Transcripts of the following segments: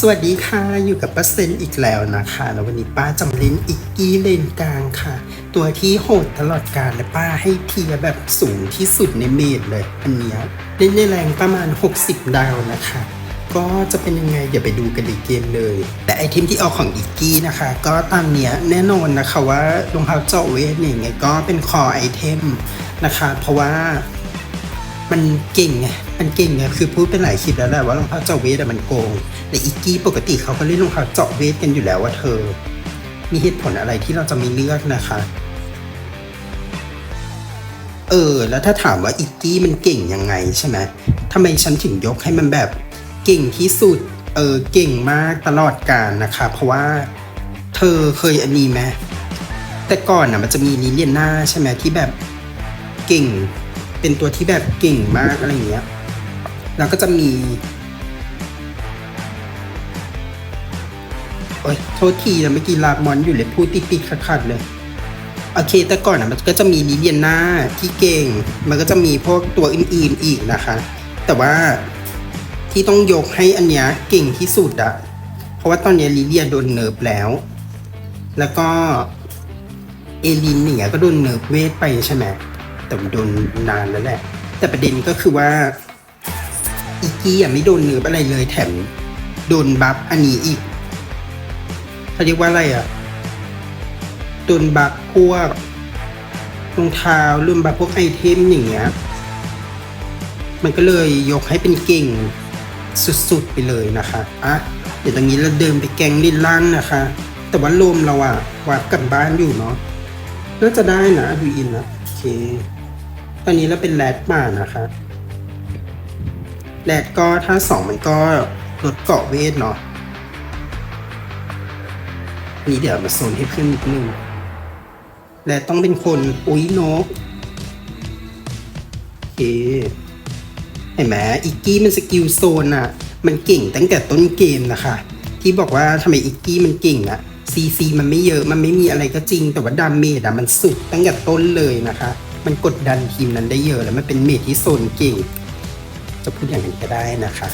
สวัสดีค่ะ อยู่กับป้าเซนอีกแล้วนะคะ แล้ววันนี้ป้าจำเลนอีกกี้เลนกลางค่ะ ตัวที่โหดตลอดการและป้าให้เทียแบบสูงที่สุดในเมดเลย อันเนี้ยเล่นในแรงประมาณ 60 ดาวนะคะ ก็จะเป็นยังไงเดี๋ยวไปดูกันในเกมเลย แต่ไอเทมที่เอาของอีกกี้นะคะ ก็ตามเนี้ยแน่นอนนะคะว่ารองเท้าเจาะเวทเนี่ยไงก็เป็นคอไอเทมนะคะ เพราะว่า มันเก่งไงมันเก่งไงคือพูดเป็นหลายคลิปแล้วแหละว่ารองเท้าเจาะเวทมันโกงแต่อีกกี้ปกติเขาก็เล่นรองเท้าเจาะเวทกันอยู่แล้วว่าเธอ มีเหตุผลอะไรที่เราจะไม่เลือกนะคะ เออ แล้วถ้าถามว่าอีกกี้มันเก่งยังไงใช่ไหมทำไมฉันถึงยกให้มันแบบเก่งที่สุด เออ เก่งมากตลอดกาลนะคะ เพราะว่าเธอเคยอันนี้ไหมแต่ก่อนอะมันจะมีลิเลียนาใช่ไหมที่แบบเก่ง เป็นตัวที่แบบเก่งมากอะไรอย่างเงี้ย แล้วก็จะมี โอ๊ยโทษทีนะเมื่อกี้ลากมอนอยู่เลยพูดติดติดขัดๆเลย โอเค แต่ก่อนอะมันก็จะมีลิเลียนาที่เก่ง มันก็จะมีพวกตัวอื่นๆอีกนะคะ แต่ว่าที่ต้องยกให้อันเนี้ยเก่งที่สุดอะเพราะว่าตอนนี้ลิเลียโดนเนิร์ฟแล้ว แล้วก็เอลินเนี่ยก็โดนเนิร์ฟเวทไปใช่ไหม แต่มันโดนนานแล้วแหละ แต่ประเด็นก็คือว่าอีกี้อะไม่โดนเนิร์ฟอะไรเลยแถมโดนบัฟอันนี้อีกเขาเรียกว่าอะไรอะโดนบัฟพวกรองเท้ารวมบัฟพวกไอเทมอย่างเงี้ยมันก็เลยยกให้เป็นเก่งสุดๆไปเลยนะคะอะเดี๋ยวตรงนี้เราเดินไปแกงลินล่างนะคะ แต่ว่าลมเราอะวัดกลับบ้านอยู่เนาะน่าจะได้นะดูอินนะโอเค ตอนนี้เราเป็นแรดมานะคะแรดก็ถ้าสองมันก็ลดเกาะเวทเนาะนนี้เดี๋ยวมาโซนให้เพื่อนนิดนึงแรดต้องเป็นคนอุ้ยนกโอเคเห็นไหมอิกกี้มันสกิลโซนอะมันเก่งตั้งแต่ต้นเกมนะคะ ที่บอกว่าทำไมอิกกี้มันเก่งอะซีซีมันไม่เยอะมันไม่มีอะไรก็จริงแต่ว่าดาเมจอะมันสุดตั้งแต่ต้นเลยนะคะ มันกดดันทีมนั้นได้เยอะแล้วมันเป็นเมจที่โซนเก่ง จะพูดอย่างนี้นก็ได้นะคะ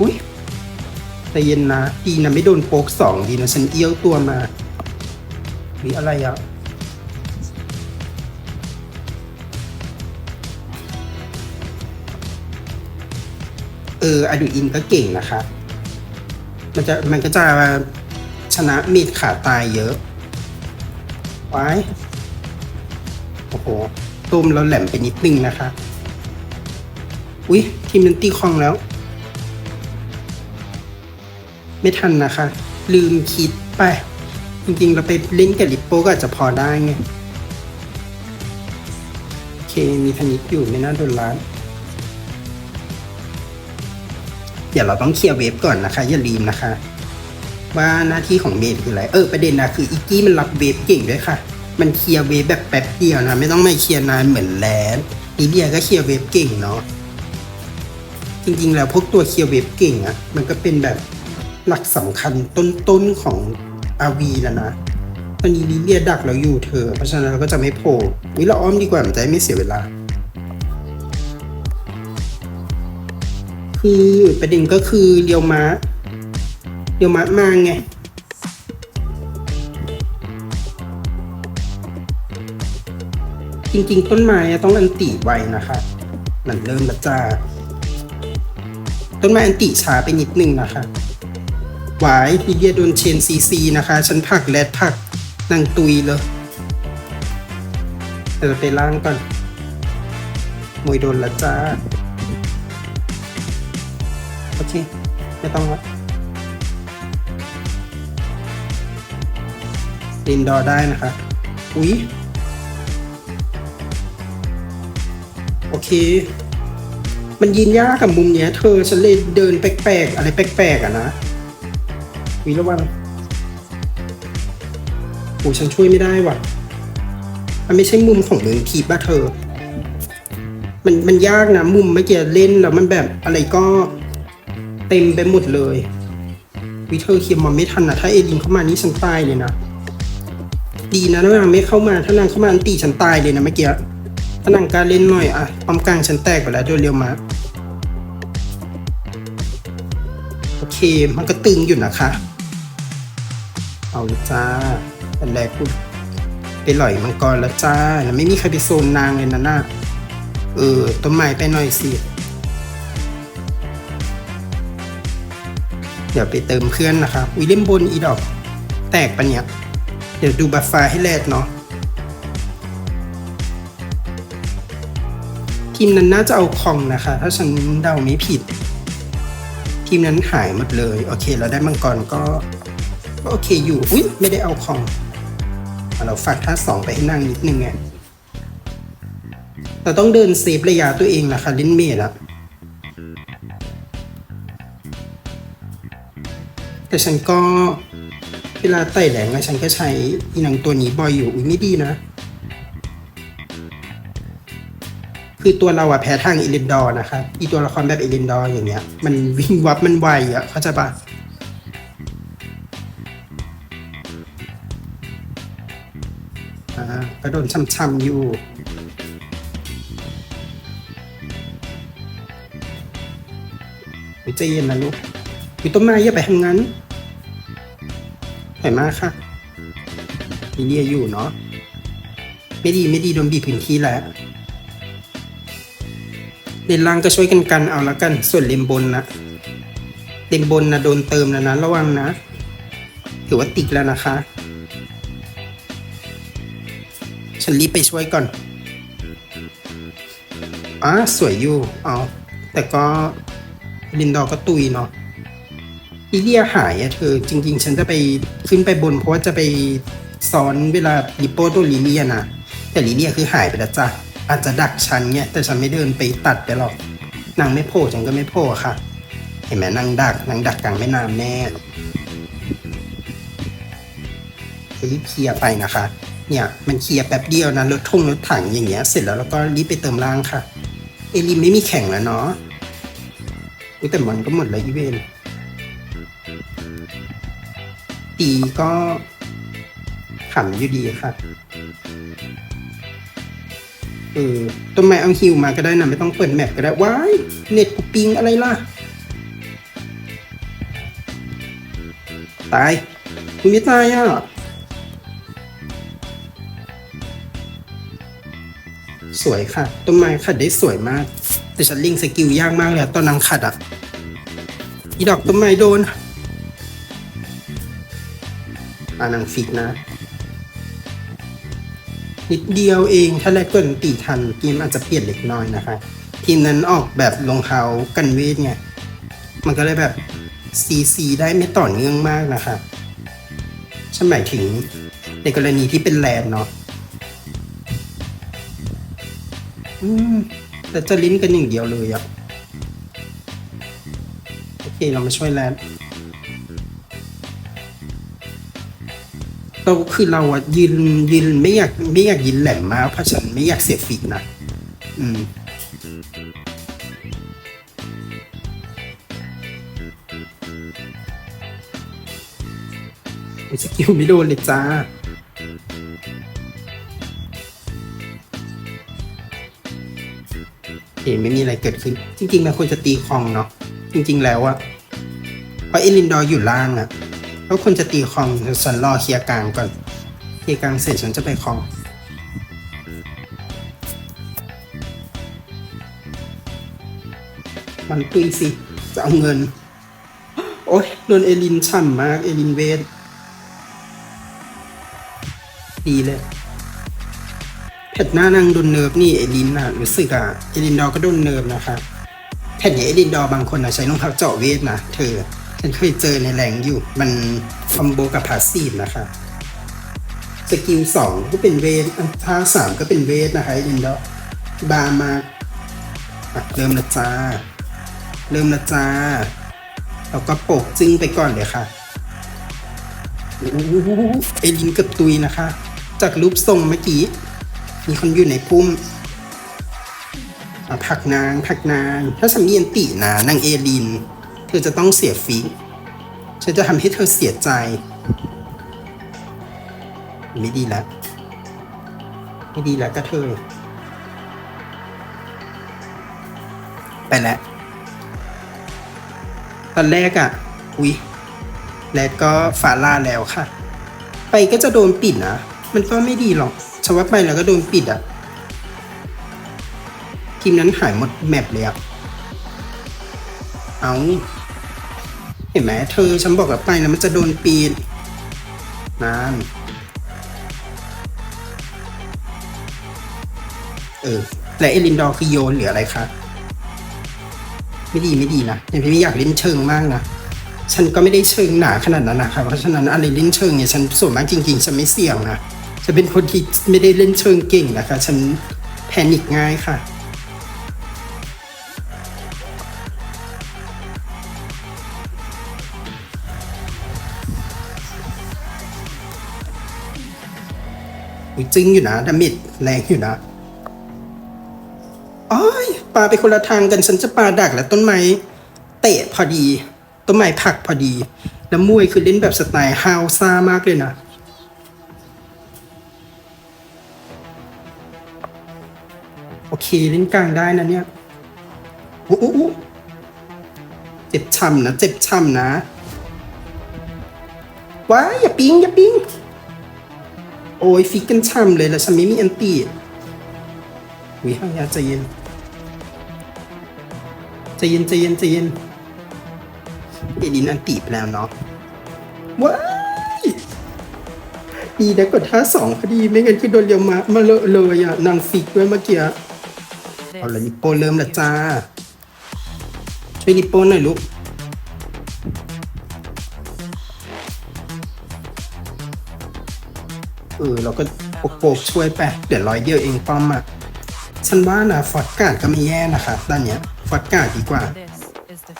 อุ้ยแต่เย็นนะดีนะไม่โดนโป๊กสองดีนะฉันเอี้ยวตัวมาวิอะไรอะเอออดูอินก็เก่งนะคะ มันจะมันก็จะชนะมีดขาตายเยอะ ไว้โอ้โหตุ้มเราแหลมไปนิดนึงนะคะ อุ๊ย ทีมนันตีคลองแล้ว ไม่ทันนะคะ ลืมคิดไป จริงๆ เราไปเล่นกับลิปโป้ก็อาจจะพอได้ไง โอเค มีพนิดอยู่ไม่น่าโดนล้านเดี๋ยวเราต้องเคลียร์เวฟก่อนนะคะ อย่าลืมนะคะ ว่าหน้าที่ของเมดคืออะไร เออประเด็นนะคืออีกกี้มันรับเวฟเก่งด้วยค่ะ มันเคลียร์เวฟแบบแป๊บเดียวนะ ไม่ต้องมาเคลียร์นานเหมือนแลนลีเดียก็เคลียร์เวฟเก่งเนาะ จริงๆแล้วพวกตัวเคลียร์เวฟเก่งอะมันก็เป็นแบบหลักสำคัญต้นๆของอาวีแล้วนะ ตอนนี้ลิเลียดักเราอยู่เธอ เพราะฉะนั้นเราก็จะไม่โผล่วิเราอ้อมดีกว่ามันจะได้ไม่เสียเวลาคือประเด็นก็คือเรียวมา เรียวม้ามาไง จริงๆ ต้นไม้ต้องอันติไวนะคะมันเริ่มแล้วจ้า ต้นไม้อันติช้าไปนิดนึงนะคะหวายลีเดียโดนเชนซีซีนะคะ ฉันผักแรดผักนางตุยเลยเดี๋ยวไปล่างก่อนมวยโดนละจ้า โอเค ไม่ต้องละ ลินดอร์ได้นะคะอุ๊ยโอเค มันยินยากกับมุมเนี้ย เธอฉันเลยเดินแปลกๆ อะไรแปลกๆอะนะวิระวังโอ้ฉันช่วยไม่ได้ว่ะ มันไม่ใช่มุมของเมือทีบ้าเธอ มันมันยากนะมุมเมื่อกี้เล่นแล้วมันแบบอะไรก็เต็มไปหมดเลย วิเธอเคียร์มอนไม่ทันนะถ้าเอลินเข้ามานี่ฉันตายเลยนะ ดีนะนางไม่เข้ามาถ้านางเข้ามาอันตีฉันตายเลยนะเมื่อกี้ถ้านางกล้ารเล่นหน่อยอะป้อมกลางฉันแตกไปแล้วโดนเรียวมาโอเคมันก็ตึงอยู่นะคะ เอาลยจ้าอันแรกพูดไปหล่อยมังกรแล้วจ้าแล้วไม่มีใครไปโซนนางเลยนะน่ะเออต้นไม้ไปหน่อยสิเดี๋ยวไปเติมเพื่อนนะคะวิลเล่มบนอีดอก แตกปะเนี่ย เดี๋ยวดูบัฟฟ้าให้แรดเนาะทีมนั้นน่าจะเอาคองนะคะ ถ้าฉันเดาไม่ผิด ทีมนั้นหายหมดเลย โอเค เราได้มังกรก็ก็โอเคอยู่อุ้ยไม่ได้เอาคอง เราฝากท่าสองไปให้นั่งนิดนึงไงเราต้องเดินเซฟระยะตัวเองนะคะเล่นเมดอะแต่ฉันก็ เวลาไต่แหลงอะฉันก็ใช้อีหนังตัวนี้บ่อยอยู่อุ้ยไม่ดีนะ คือตัวเราอะแพ้ทางเอลินดอร์นะคะอีตัวละครแบบเอลินดอร์อย่างเงี้ย มันวิ่งวับมันไวอะเข้าใจปะอ่าก็โดนช้ำๆอยู่ใจเย็นนะลูกอยู่ต้นไม้อย่าไปทางนั้น ถอยมาค่ะมีเรียอยู่เนาะไม่ดีไม่ดีโดนบีบพื้นที่แล้วเลนล่างก็ช่วยกันกันเอาละกัน ส่วนเลนบนนะเลนบนนะโดนเติมแล้วนะ ระวังนะ ถือว่าติดแล้วนะคะ ฉันรีบไปช่วยก่อนอะสวยอยู่ เอาแต่ก็ลินดอร์ก็ตุยเนาะ อีเลียหายอะเธอจริง ๆ ฉันจะไปขึ้นไปบนเพราะว่าจะไปซ้อนเวลาลิโป้ตัวลิเลียนะแต่ลิเลียคือหายไปแล้วจ้ะอาจจะดักฉันเนี่ยแต่ฉันไม่เดินไปตัดไปหรอกนางไม่โผล่ฉันก็ไม่โผล่ค่ะ เห็นไหมนางดักนางดักกลางแม่น้ำแน่จะรีบเคลียร์ไปนะคะ เนี่ยมันเคลียร์แป๊บเดียวนะรถทงรถถังอย่างเงี้ยเสร็จแล้วแล้วก็รีบไปเติมล่างค่ะ เอลิมไม่มีแข่งแล้วเนาะแต่มันก็หมดแล้วอีเวนตีีก็ขำอยู่ดีค่ะเออต้นไม้เอาฮิวมาก็ได้นะ ไม่ต้องเปิดแมปก็ได้ว้ายเน็ตกูปิงอะไรล่ะ ตายคุณไม่ตายอะสวยค่ะ ต้นไม้ขัดได้สวยมาก แต่ฉันลิงสกิลยากมากเลยตอนนางขัดอะ อีดอกต้นไม้โดน อ่านางฟิกนะ นิดเดียวเองถ้าแรกเกินตีทันเกมอาจจะเปลี่ยนเล็กน้อยนะคะ ทีมนั้นออกแบบรองเท้ากันเวทไงมันก็เลยแบบซีซีได้ไม่ต่อเนื่องมากนะคะฉันหมายถึงในกรณีที่เป็นแลนด์เนาะอืมแต่จะลิ้นกันอย่างเดียวเลยอะโอเค เรามาช่วยแลน เราคือเราอะยืนยืนไม่อยากไม่อยากยินแหลมมากเพราะฉันไม่อยากเสียฟีกนะอืมสกิลไม่โดนเลยจ้าเห็นไม่มีอะไรเกิดขึ้น จริงๆมันควรจะตีคลองเนาะจริง ๆ แล้วอะเพราะเอลินดอร์อยู่ล่างอะ ก็ควรจะตีคองฉันรอเคลียร์กลางก่อนเคลียร์กลางเสร็จฉันจะไปคองมันตุยสิ จะเอาเงิน โอ๊ยโดนเอลินฉ่ำมาก เอลินเวทดีเลยแพทหน้านางโดนเนิร์ฟนี่เอลินน่ะรู้สึกอะ เอลินดอก็โดนเนิร์ฟนะคะแพทเนี่ยเอลินดอร์บางคนอะใช้รองเท้าเจาะเวทนะเธอ ฉันเคยเจอในแรงอยู่ มันคอมโบกับพาสซีฟนะคะ สกิลสองก็เป็นเวทท่าสามก็เป็นเวทนะคะเอลินดอบาร์มาเริ่มละจ้า เริ่มละจ้าเราก็โปกจึ้งไปก่อนเลยค่ะโอ้เอลินเกับตุยนะคะ จากรูปทรงเมื่อกี้ มีคนอยู่ในพุ่มผักนางผักนาง ถ้าสามีอันตินะนางเอลิน เธอจะต้องเสียฟีฉันจะทำให้เธอเสียใจ ไม่ดีแล้วไม่ดีแล้วก็เธอ ไปแล้วตอนแรกอะ่ะ อุ๊ย และก็ฟาล่าแล้วค่ะ ไปก็จะโดนปิดนะ มันก็ไม่ดีหรอกชว่าไปแล้วก็โดนปิดอะทีมนั้นหายหมดแมปเลยอะเอา เห็นไหมเธอฉันบอกแล้วไปแล้วมันจะโดนปิดนั่นเออและเอลินดอร์คือโยนหรืออะไรคะไม่ดีไม่ดีนะอย่างพี่ไม่อยากเล่นเชิงมากนะฉันก็ไม่ได้เชิงหนาขนาดนั้นนะครับเพราะฉะนั้นอะไรเล่นเชิงเนี่ยฉันส่วนมากจริงๆฉันไม่เสี่ยงนะฉันเป็นคนที่ไม่ได้เล่นเชิงเก่งนะคะ ฉันแพนิคง่ายค่ะ จึงอยู่นะดามิดแรงอยู่นะอ้อยปลาไปคนละทางกันฉันจะปลาดักแล้วต้นไม้เตะพอดี ต้นไม้ผักพอดี แล้วมวยคือเล่นแบบสไตล์ฮาวซ่ามากเลยนะโอเคเล่นกลางได้นะเนี่ยอู้อู้เจ็บช่ำนะ เจ็บช่ำนะว้าอย่าปิงอย่าปิง โอ้ยฟิกกันช่ำเลยแล้วฉันไม่มีอันตีวิหายาใจเย็นใจเย็นใจเย็นใจเย็นเอดินอันตีไปแล้วเนาะว้ายดีนะกดท่าสองพอดีไม่งั้นคือโดนเรียวมามาเลอะเลยอะนางฟิกด้วยเมื่อกี้เอาละนิปโปเริ่มละจ้าช่วยนิปโปหน่อยลูก เออเราก็โปกช่วยไปเดี๋ยวร้อยเดียวเองป้อมอะฉันว่านะฟอดการ์ดก็ไม่แย่นะคะด้านเนี้ยฟอดการ์ดดีกว่า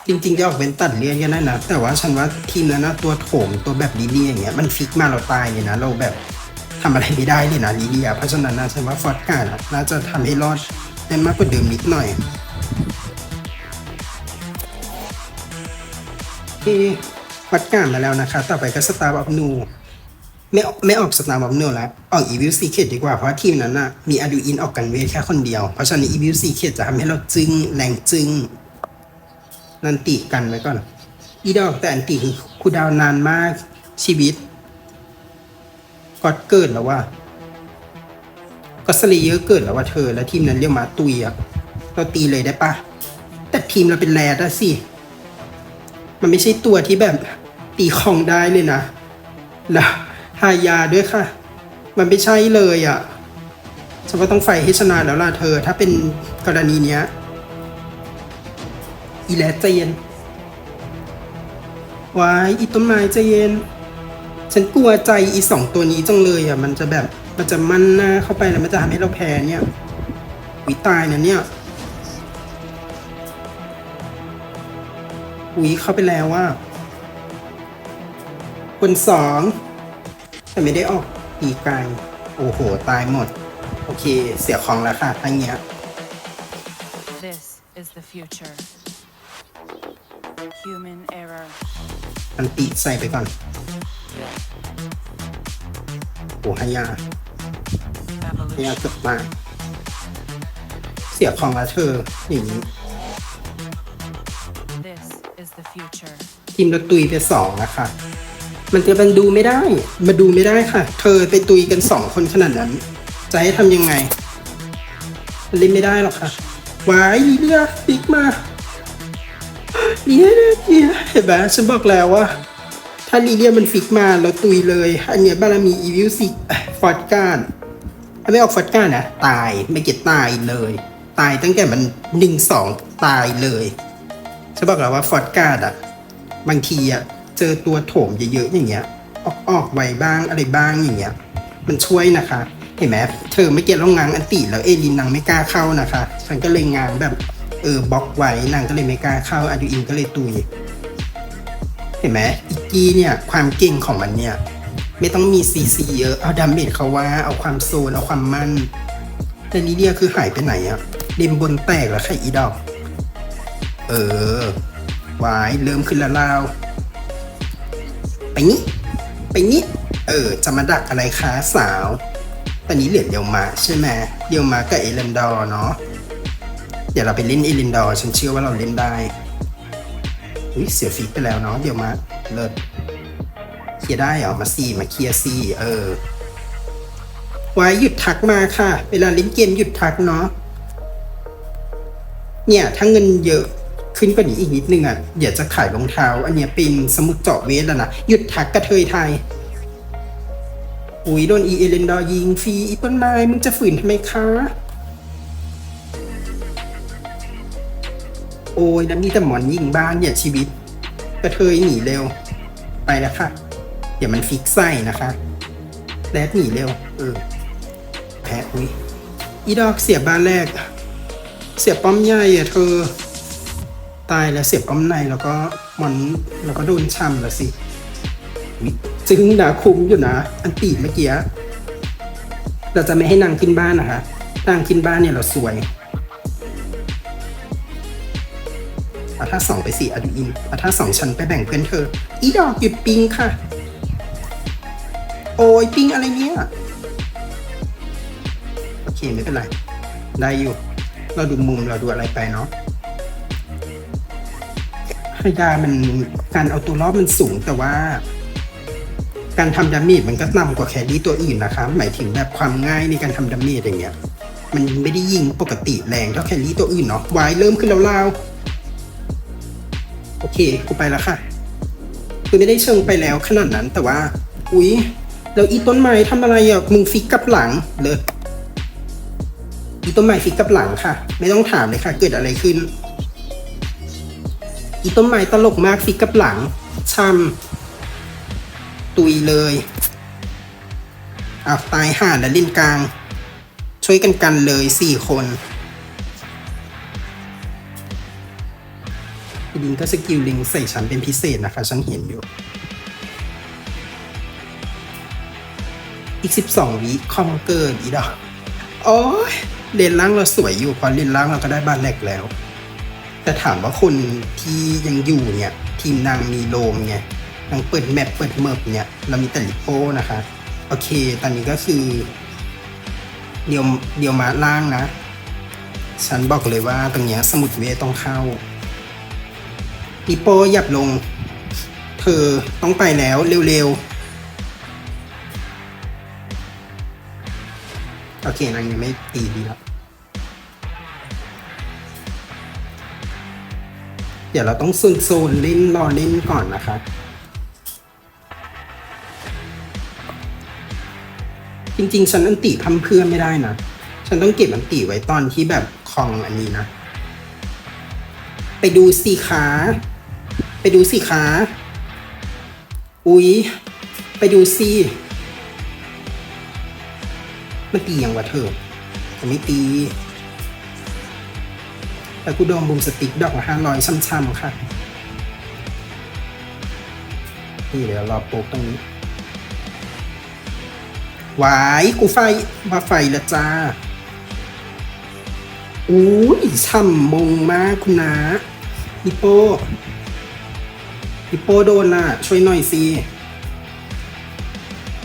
จริงๆจะออกเป็นตัดเลียนกันได้นะ แต่ว่าฉันว่าทีมนั้นนะตัวโถมตัวแบบลิเลียอย่างเงี้ยมันฟิกมาเราตายเลยนะ เราแบบทำอะไรไม่ได้เลยนะลิเลียเพราะฉะนั้นนะฉันว่าฟอดการ์ดน่าจะทำให้รอดได้มากกว่าเดิมนิดหน่อยเอะฟอดการ์ดมาแล้วนะคะ ต่อไปก็สตาร์บัคนู ไม่ไม่ออกสตาร์บัคนูแล้ว ออกอีวิลซีเคดดีกว่า เพราะทีมนั้นน่ะมีอดูอินออกกันเวทแค่คนเดียว เพราะฉะนั้นอีวิลซีเคดจะทำให้เราจึงแรงจึง นันติกันไว้ก่อน อีดอกแต่อันติคือคูดาวนานมากชีวิตกอดเกิดแล้วว่าก็สเลเยอร์เกิดแล้วว่าเธอ แล้วทีมนั้นเรียกมาตุยอะเราตีเลยได้ปะแต่ทีมเราเป็นแรดอะสิ มันไม่ใช่ตัวที่แบบตีของได้เลยนะแล้ว หายาด้วยค่ะ มันไม่ใช่เลยอะฉันว่าต้องไฟให้ชนะแล้วล่ะเธอ ถ้าเป็นกรณีเนี้ย อีแลใจเย็นวายอีต้นไม้ใจเย็น ฉันกลัวใจอีสองตัวนี้จังเลยอะ มันจะแบบ มันจะมั่นหน้าเข้าไปแล้วมันจะทำให้เราแพ้เนี่ยวิตายนะเนี่ยอุ้ยเข้าไปแล้วว่าคนสอง แต่ไม่ได้ออกตีไกลโอ้โห ตายหมด โอเค เสียของแล้วค่ะทั้งเนี้ย This is the future. Human error. อันติใส่ไปก่อนโอ้ฮายาฮายา Evolution. เกือบมากเสียของแล้วเธออย่างนี้ This is the future. ทีมเราตุยไปสองนะคะ มันจะมันดูไม่ได้ มาดูไม่ได้ค่ะ เธอไปตุยกันสองคนขนาดนั้น จะให้ทำยังไง มันเล่นไม่ได้หรอกค่ะวายลีเดียปิกมาลีเดียลีเดียเห็นไหมฉันบอกแล้วว่า ถ้าลีเดียมันฟิกมาเราตุยเลย อันเนี้ยบารมีอีวิลซิฟอดการ์ดถ้าไม่ออกฟอดการ์ดนะตายไม่เก็ตตายเลย ตายตั้งแต่มันหนึ่งสองตายเลยฉันบอกแล้วว่าฟอดการ์ดอะบางทีอะ เจอตัวโถมเยอะๆอย่างเงี้ย ออกออกไวบ้างอะไรบ้างอย่างเงี้ย มันช่วยนะคะ เห็นไหมเธอไม่เก็ตแล้วงางอันติแล้วเอลินนางไม่กล้าเข้านะคะ ฉันก็เลยงางแบบเออบล็อกไว้นางก็เลยไม่กล้าเข้าอะดูอินก็เลยตุยเห็นไหมอีกกี้เนี่ยความเก่งของมันเนี่ยไม่ต้องมีซีซีเยอะเอาดาเมจเขาว่าเอาความโซนเอาความมั่น แต่นี้เดียคือหายไปไหนอะริมบนแตกแล้วค่อีดอก เออวายเริ่มขึ้นแล้วลาว นี้ ไปนี้เออจะมาดักอะไรคะสาว ตอนนี้เหลือเดียวมาใช่ไหมเดียวมากับเอเลนดอร์เนาะเดี๋ยวเราไปเล่นเอเลนดอร์ฉันเชื่อว่าเราเล่นได้อุ้ยเสียฟีไปแล้วเนาะเดี๋ยวมาเลิศเคลียร์ได้เหรอมาซีมาเคลียร์ซีเออไว้หยุดทักมาค่ะ เวลาเล่นเกมหยุดทักเนาะเนี่ยถ้าเงินเยอะ ขึ้นกว่านี้อีกนิดนึงอะเดี๋ยวจะขายรองเท้า อันเนี้ยเป็นสมุดเจาะเวทแล้วนะหยุดทักกระเทยไทยอุ้ยโดนอีเอเลนดอยิงฟรีอีต้นไม้มึงจะฝืนทำไมคะ โอ้ยแล้วมีแต่หมอนยิงบ้านเนี่ยชีวิต กระเทยหนีเร็ว ไปแล้วค่ะ เดี๋ยวมันฟิกไส้นะคะ แรดหนีเร็ว เออแพ้อุ้ยอีดอกเสียบ้านแรก เสียป้อมใหญ่อะเธอ ตายแล้วเสียป้อมในแล้วก็มอนแล้วก็โดนช่ำแล้วสิจึงดาคุ้มอยู่นะ อันตีเมื่อกี้เราจะไม่ให้นางขึ้นบ้านนะคะนางขึ้นบ้านเนี่ยเราสวยอาถ้าสองไปสี่อดูอินอาถ้าสองชั้นไปแบ่งเพื่อนเธอ อีดอกหยุดปิงค่ะ โอ้ยปิงอะไรเนี่ย โอเคไม่เป็นไร ได้อยู่ เราดูมุมเราดูอะไรไปเนาะ พยามันการเอาตัวรอดมันสูงแต่ว่า การทำดาเมจมันก็นำกว่าแครี่ตัวอื่นนะคะ หมายถึงแบบความง่ายในการทำดาเมจอย่างเงี้ย มันไม่ได้ยิงปกติแรงเท่าแครี่ตัวอื่นเนาะวายเริ่มขึ้นแล้วลาวโอเคกูไปแล้วค่ะคือไม่ได้เชิงไปแล้วขนาดนั้นแต่ว่า อุ๊ยแล้วอีต้นไม้ทำอะไรอะมึงฟิกกลับหลังเลยอีต้นไม้ฟิกกลับหลังค่ะ ไม่ต้องถามเลยค่ะ เกิดอะไรขึ้น อีต้นไม้ตลกมากฟิกกับหลังช่ำตุยเลยอ้าวตายห่าแล้วล่นกลาง ช่วยกันกันเลยสี่คนพี่ดินก็สกิลลิงใส่ฉันเป็นพิเศษนะคะ ฉันเห็นอยู่ อีกสิบสองวิคอมเกินอีดอกโอ้ยเลนล่างเราสวยอยู่ พอเลนล่างเราก็ได้บ้านแรกแล้ว แต่ถามว่าคนที่ยังอยู่เนี่ยทีมนางมีโลมไงนางเปิดแมปเปิดเมิบเนี่ยเรามีแต่ลิโป้นะคะ โอเค ตอนนี้ก็คือ เดียวเดียวมาล่างนะ ฉันบอกเลยว่าตรงเนี้ยสมุดเวต้องเข้าลิโป้หยับลง เธอต้องไปแล้วเร็วๆ โอเคนางยังไม่ตีดีแล้ว เดี๋ยวเราต้องโซนโซนเล่นรอเล่นก่อนนะคะ จริงๆ ฉันอันติพัมเพื่อนไม่ได้นะ ฉันต้องเก็บอันติไว้ตอนที่แบบคลองอันนี้นะ ไปดูสิขา ไปดูสิขา อุ๊ย ไปดูสิมันตียังวะเธอมันไม่ตี แต่กูโดนบูมสติกดอกละห้าร้อยช่ำๆค่ะ นี่เดี๋ยวรอโป๊กตรงนี้หวายกูไฟมาไฟละจ้าอุ้ยช่ำมงมากคุณนาฮิปโปฮิปโปโดนน่ะ ช่วยหน่อยสิ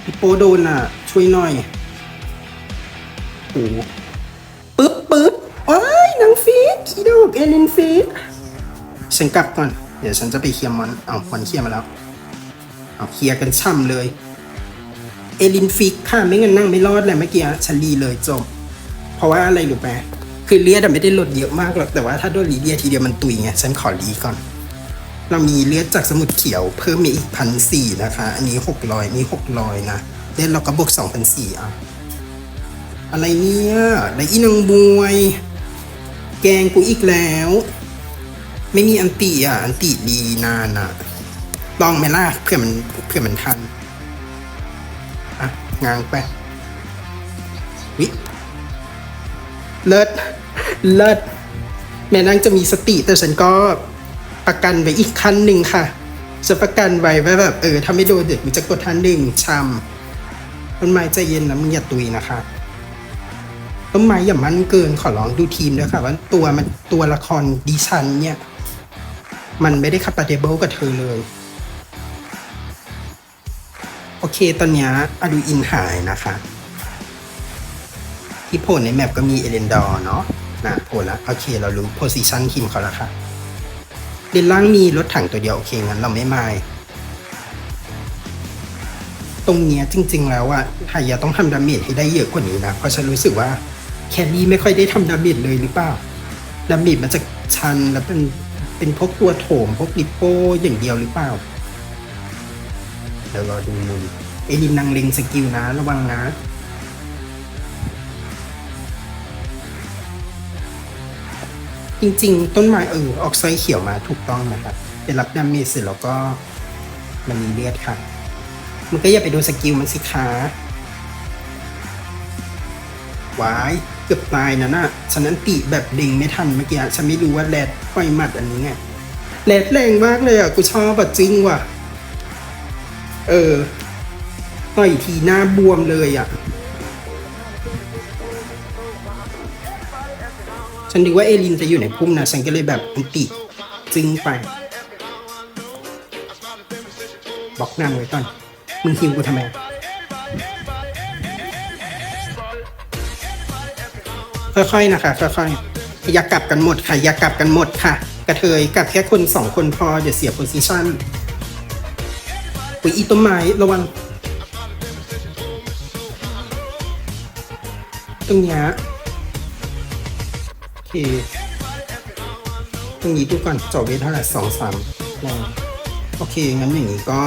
ฮิปโปโดนน่ะ ช่วยหน่อยโอ้ กเอลินฟีดฉันกลับก่อน เดี๋ยวฉันจะไปเคลียร์มันเอามันเคลียร์มาแล้ว เอาเคลียร์กันช่ำเลย เอลินฟิกค่ะไม่งั้นนั่งไม่รอดเลยเมื่อกี้ฉันรีเลยจบ เพราะว่าอะไรรู้ไหมคือเลือดไม่ได้ลดเยอะมากหรอกแต่ว่าถ้าโดนรีเลียทีเดียวมันตุยไงฉันขอรีก่อน เรามีเลือดจากสมุดเขียวเพิ่มมีอีกพันสี่นะคะ อันนี้หกร้อยนี่หกร้อยนะเลือดเราก็บวกสองพันสี่อะอะไรเนี่ยไดอีนางบวย แกงกูอีกแล้ว ไม่มีอันติอะ อันติดีนานอะลองไหมล่ะเพื่อมันเพื่อมันทัน อะ งางไปวิเลิศเลิศแม่นางจะมีสติแต่ฉันก็ประกันไว้อีกขั้นหนึ่งค่ะจะประกันไว้ว่าแบบเออถ้าไม่โดนเด็กกูจะกดทันหนึ่งชำต้นไม้ใจเย็นนะมึงอย่าตุยนะคะ ต้นไม้อย่ามั่นเกินขอร้องดูทีมด้วยค่ะว่าตัวมันตัวละครดิฉันเนี่ย มันไม่ได้คัปเดเบิลกับเธอเลย โอเคตอนนี้อดูอินหายนะคะ ที่โผล่ในแมปก็มีเอเลนดอร์เนาะนะโผล่แล้วโอเคเรารู้โพซิชันทีมเขาแล้วค่ะเลนล่างมีรถถังตัวเดียว โอเค งั้นเราไม่มายตรงเนี้ยจริง ๆ แล้วอะไฮยาต้องทำดาเมจให้ได้เยอะกว่านี้นะ เพราะฉันรู้สึกว่า แครี่ไม่ค่อยได้ทำดาเมจเลยหรือเปล่าดาเมจมันจะชันแล้วเป็นเป็นพวกตัวโถมพวกลิปโป้อย่างเดียวหรือเปล่า เดี๋ยวรอดูมุมเอลินนางเลงสกิลนะ ระวังนะจริงๆ ต้นไม้เออออกไซเขียวมาถูกต้องนะครับไปรับดาเมจเสร็จแล้วก็มันมีเลือดค่ะ มันก็อย่าไปดนสกิลมันสิคะวาย เกือบตายนะน่ะฉันนั้นติแบบเล็งไม่ทันเมื่อกี้ฉันไม่รู้ว่าแรดปล่อยหมัดอันนี้ไงแรดแรงมากเลยอะกูชอบแบบจริงว่ะ เออต่อยทีหน้าบวมเลยอะ ฉันนึกว่าเอลินจะอยู่ในพุ่มนะฉันก็เลยแบบอันติจึงไปบล็อกหน้าไว้ก่อน มึงฮิวกูทำไม ค่อยๆนะคะค่อยๆอย่ากลับกันหมดค่ะอย่ากลับกันหมดค่ะ กระเทยกลับแค่คนสองคนพอเดี๋ยวเสียโพซิชันปุ๋ยอีต้นไม้ระวังตรงนี้โอเคตรงนี้ดูก่อนจอเวทเท่าไหร่สองสามแรงโอเค งั้นอย่างนี้ก็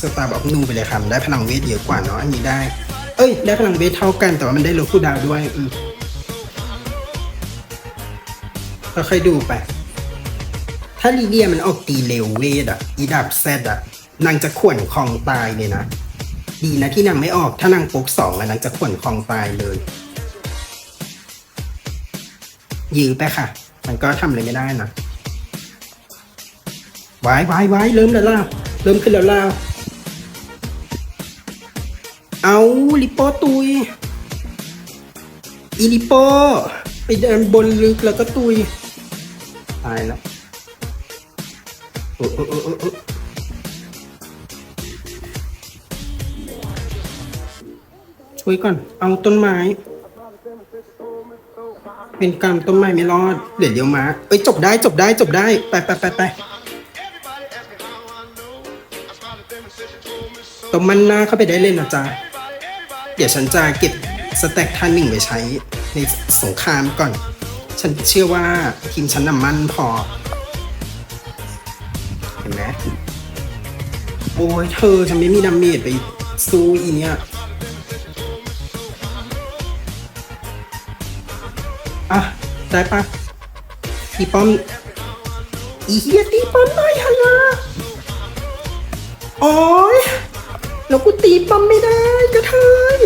สตาร์บอกนูไปเลยครับได้พลังเวทเยอะกว่าเนาะอันนี้ได้ เอ้ย ได้พลังเวทเท่ากันแต่ว่ามันได้ลดคูลดาวด้วยอืม ค่อยดูไป ถ้าลีเดียมันออกตีเร็วเวทอะอีดับแซดอะนางจะข่วนคลองตายเลยนะ ดีนะที่นางไม่ออก ถ้านางป๊กสองอะนางจะข่วนคลองตายเลย ยื้อไปค่ะ มันก็ทำอะไรไม่ได้นะวายวายวายเริ่มแล้วล่ะเริ่มขึ้นแล้วล่ะเอาลิปโปตุย อีลิปโป ไปเดินบนลึกแล้วก็ตุยายแล้วช่วยก่อน เอาต้นไม้ เป็นกรรมต้นไม้ไม่รอด เดี๋ยวเดี๋ยวมา เอ้ยจบได้จบได้จบได้ ไปไปไปไปตรงมันหน้าเข้าไปได้เลยนะจ๊ะ เดี๋ยวฉันจะเก็บสแต็กท่านหนึ่งไปใช้ในสงครามก่อน ฉันเชื่อว่าทีมฉันน่ะมั่นพอ เห็นไหมโอ้ยเธอฉันไม่มีดาเมจไปสู้อีเนี่ยอะ ได้ปะตีป้อม อีเฮียตีป้อมได้ฮะล่ะโอ้ยแล้วกูตีป้อมไม่ได้กระเทย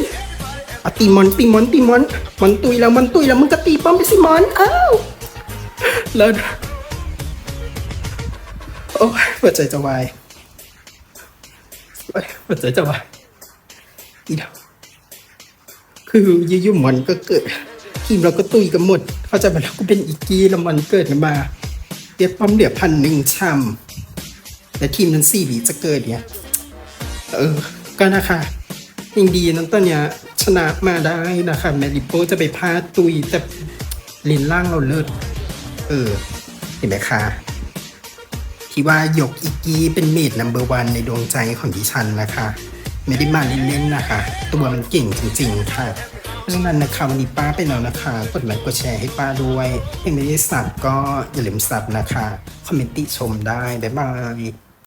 อะตีมอนตีมอนตีมอนมันตุยแล้วมันตุยแล้วมึงก็ตีป้อมไปสิมอนอ้าวแล้วโอ้ยหัวใจจะวายโอ้ยหัวใจจะวายอีดคือยุ่มๆมันก็เกิดทีมเราก็ตุยกันหมด เข้าใจไหมแล้วก็เป็นอีกกีแล้วมันเกิดมาเรียกป้อมเหลือพันหนึ่งช่ำแต่ทีมนั้นสี่บีจะเกิดเนี่ย เออ ก็นะคะ ยังดีนั้นตอนเนี้ยชนะมาได้นะคะแมริโปจะไปพาตุยแต่ลินล่างเราเลิศเออ เห็นไหมคะที่ว่ายกอีกกี้เป็นเมดนัมเบอร์วันในดวงใจของดิฉันนะคะ ไม่ได้มาเล่นๆนะคะ ตัวมันเก่งจริงๆค่ะเพราะฉะนั้นนะคะวันนี้ป้าไปแล้วนะคะกดไลค์กดแชร์ให้ป้าด้วยยังไม่ได้สับก็อย่าลืมสับนะคะ คอมเมนต์ติชมได้ บ๊ายบาย